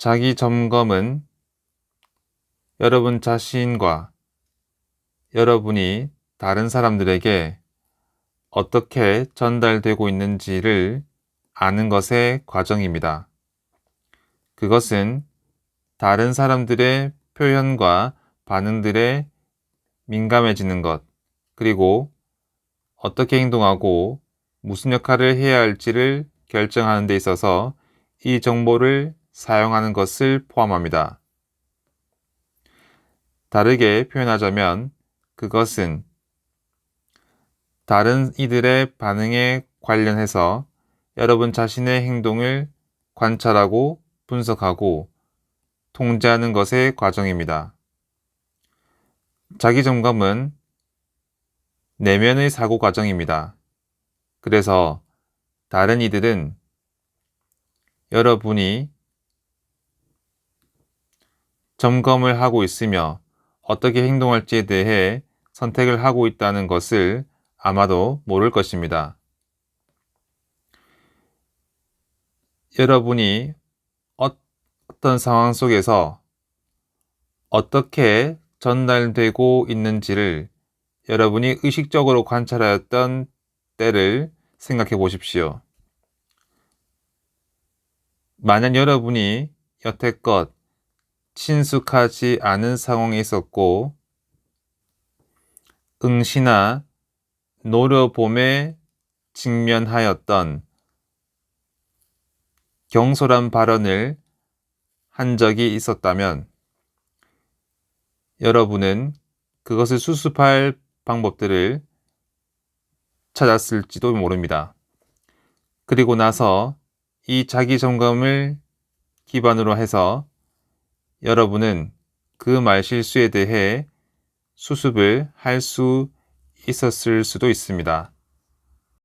자기 점검은 여러분 자신과 여러분이 다른 사람들에게 어떻게 전달되고 있는지를 아는 것의 과정입니다. 그것은 다른 사람들의 표현과 반응들에 민감해지는 것, 그리고 어떻게 행동하고 무슨 역할을 해야 할지를 결정하는 데 있어서 이 정보를 사용하는 것을 포함합니다. 다르게 표현하자면 그것은 다른 이들의 반응에 관련해서 여러분 자신의 행동을 관찰하고 분석하고 통제하는 것의 과정입니다. 자기 점검은 내면의 사고 과정입니다. 그래서 다른 이들은 여러분이 점검을 하고 있으며 어떻게 행동할지에 대해 선택을 하고 있다는 것을 아마도 모를 것입니다. 여러분이 어떤 상황 속에서 어떻게 전달되고 있는지를 여러분이 의식적으로 관찰하였던 때를 생각해 보십시오. 만약 여러분이 여태껏 친숙하지 않은 상황에 있었고 응시나 노려봄에 직면하였던 경솔한 발언을 한 적이 있었다면 여러분은 그것을 수습할 방법들을 찾았을지도 모릅니다. 그리고 나서 이 자기 점검을 기반으로 해서 여러분은 그 말 실수에 대해 수습을 할 수 있었을 수도 있습니다.